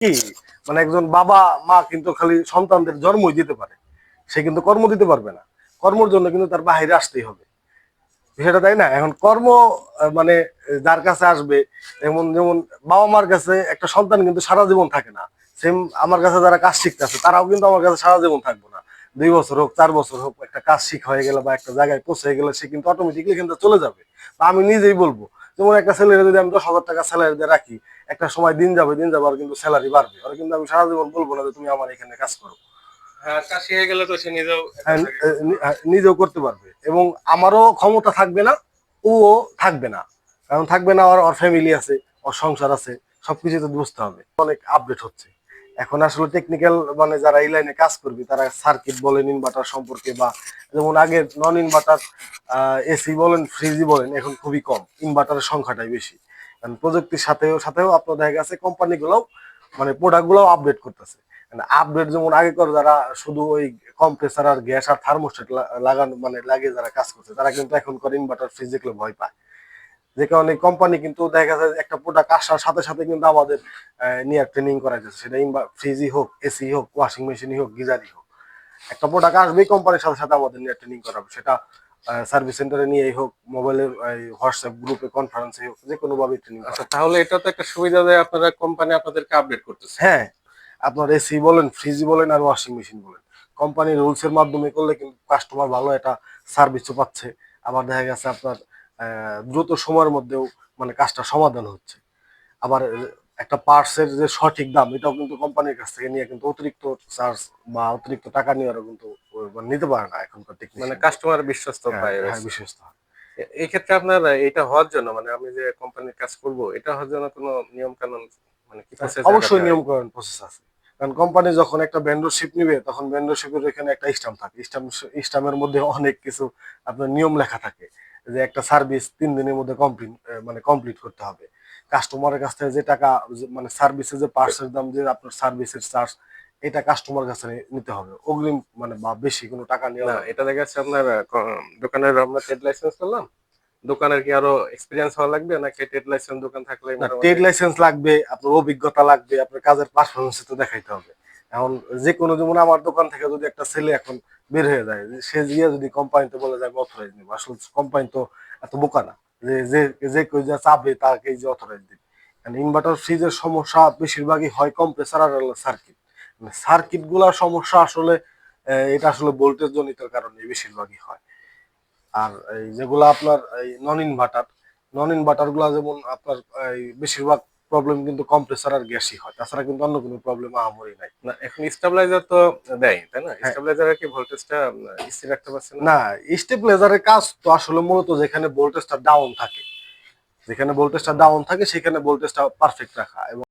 কি? মানে একজন বাবা, মা কিন্তু খালি সন্তানদের জন্মই দিতে পারে। সে কিন্তু কর্ম দিতে পারবে না। কর্মর জন্য কিন্তু তার বাহিরে আসতেই হবে। বিষয়টা তাই না? এখন কর্ম মানে যার কাছে আসবে, যেমন যেমন বাবা মার কাছে একটা সন্তান কিন্তু সারা জীবন থাকে না। সেম আমার কাছে যারা কাজ শিখতেছে তারাও কিন্তু আমার কাছে সারা জীবন থাকবে না। দুই বছর হোক, চার বছর হোক, একটা কাজ শিখ হয়ে গেলে বা একটা জায়গায় পৌঁছে গেলে সে কিন্তু অটোমেটিকলি কিন্তু চলে যাবে। বা আমি নিজেই বলব যেমন একটা স্যালারি যদি আমি দশ হাজার টাকা স্যালারি দিয়ে রাখি একটা সময় দিন যাবে দিন যাবে আর কিন্তু স্যালারি বাড়বে। আর কিন্তু আমি সারা জীবন বলব না যে তুমি আমার এখানে কাজ করো। কাজ শিখে গেলে তো সে নিজেও করতে পারবে। এবং আমারও ক্ষমতা থাকবে না ও থাকবে না। কারণ থাকবে না আমার ওর ফ্যামিলি আছে ওর সংসার আছে সবকিছু তো বুঝতে হবে। অনেক আপডেট হচ্ছে। এখন আসলে টেকনিক্যাল মানে যারা এই লাইনে কাজ করবে, তারা সার্কিট বলেন ইনভার্টার সম্পর্কে বা যেমন আগে নন ইনভার্টার এসি বলেন ফ্রিজি বলেন, এখন খুবই কম। ইনভার্টারের সংখ্যাটাই বেশি। কারণ প্রযুক্তির সাথেও সাথেও আপনার দেখা গেছে কোম্পানিগুলোও মানে প্রোডাক্টগুলোও আপডেট করতেছে। আপডেট যেমন আগে করে যারা শুধু ওই কম্প্রেসার আর গ্যাস আর থার্মোস্টেট লাগানো মানে লাগিয়ে যারা কাজ করছে, তারা কিন্তু এখন করে ইনভার্টার ফ্রিজ দেখলে ভয় পায়। যে কারণে কোম্পানি কিন্তু দেখা যায় একটা প্রোডাক্ট আসার সাথে সাথে কিন্তু আমাদের নিয়ে ট্রেনিং করা যাচ্ছে সেটা ফ্রিজই হোক এসি হোক ওয়াশিং মেশিনই হোক গিজারই হোক। একটা প্রোডাক্ট আসবেই কোম্পানির সাথে সাথে আমাদের নিয়ে ট্রেনিং করাবে। সেটা সার্ভিস সেন্টারে নিয়েই হোক মোবাইলের হোয়াটসঅ্যাপ গ্রুপে কনফারেন্সে হোক যে কোনো ভাবে ট্রেনিং আচ্ছা তাহলে এটা তো একটা সুবিধা দেয় আপনারা কোম্পানি আপনাদেরকে আপডেট করতেছে। হ্যাঁ আপনার এসি বলেন ফ্রিজ বলেন আর ওয়াশিং মেশিন বলেন। কোম্পানির রুলস এর মাধ্যমে করলে কিন্তু কাস্টমার ভালো একটা সার্ভিসও পাচ্ছে। আবার দেখা গেছে আপনার দ্রুত সময়ের মধ্যেও মানে কাজটা সমাধান হচ্ছে। আবার একটা পার্টসের যে সঠিক দাম এটাও কিন্তু কোম্পানির কাছ থেকে নিয়ে কিন্তু অতিরিক্ত চার্জ বা অতিরিক্ত টাকা নেওয়ারও কিন্তু মানে নিতে পারে না এখনকার মানে কাস্টমার বিশ্বস্ত পায় হ্যাঁ এই ক্ষেত্রে আপনার এটা হওয়ার জন্য মানে আমি যে কোম্পানির কাজ করব এটা হওয়ার জন্য কোনো নিয়ম কানুন মানে কি process অবশ্যই নিয়ম কানুন প্রসেস আছে। কারণ কোম্পানি যখন একটা ভেন্ডরশিপ নিবে তখন ভেন্ডরশিপের এখানে একটা স্টাম্প থাকে। স্টাম্প স্টাম্পের মধ্যে অনেক কিছু আপনার নিয়ম লেখা থাকে। যে একটা সার্ভিস তিন দিনের মধ্যে কমপ্লিট মানে কমপ্লিট করতে হবে। কাস্টমারের কাছ থেকে যে টাকা মানে সার্ভিসের যে পার্সের দাম যে আপনার সার্ভিসের চার্জ এটা কাস্টমার কাছে নিতে হবে। অগ্রিম মানে বা বেশি কোনো টাকা নেওয়া না এটা দেখা যাচ্ছে আপনার দোকানের আমরা ট্রেড লাইসেন্স করলাম। দোকানের কি আরও এক্সপিরিয়েন্স হওয়া লাগবে? নাকি ট্রেড লাইসেন্স দোকান থাকলে ট্রেড লাইসেন্স লাগবে আপনার অভিজ্ঞতা লাগবে আপনার কাজের পারফরমেন্স তো দেখাইতে হবে। এখন যে কোনো যেমন আমার দোকান থেকে যদি একটা ছেলে এখন বের হয়ে যায়, সে গিয়ে যদি কোম্পানিতে বলে যায় অথরাইজ নিবো। আসলে কোম্পানি তো এত বোকা না। যে যে কেউ যা চাবে তাকে যে অথরাইজ দিবে। ইনভার্টার ফ্রিজের সমস্যা বেশিরভাগই হয় কম্প্রেসার আর সার্কিট সার্কিটগুলার সমস্যা আসলে এটা আসলে ভোল্টেজ জনিত কারণে বেশিরভাগই হয়। আর এই যেগুলো আপনার এই নন ইনভার্টার নন ইনভার্টারগুলা যেমন আপনার বেশিরভাগ প্রবলেম কিন্তু কম্প্রেসার আর গ্যাসই হয়। তাছাড়া কিন্তু অন্য কোনো প্রবলেম আহামরি নাই। না এখন স্টেবিলাইজার তো দেয় তাই না? স্টেবিলাইজারে স্টেবিলাইজারের কি ভোল্টেজটা স্থির রাখতে পারছেন না? না স্টেবিলাইজারের কাজ তো আসলে মূলত যেখানে ভোল্টেজটা ডাউন থাকে। যেখানে ভোল্টেজটা ডাউন থাকে সেখানে ভোল্টেজটা পারফেক্ট রাখা এবং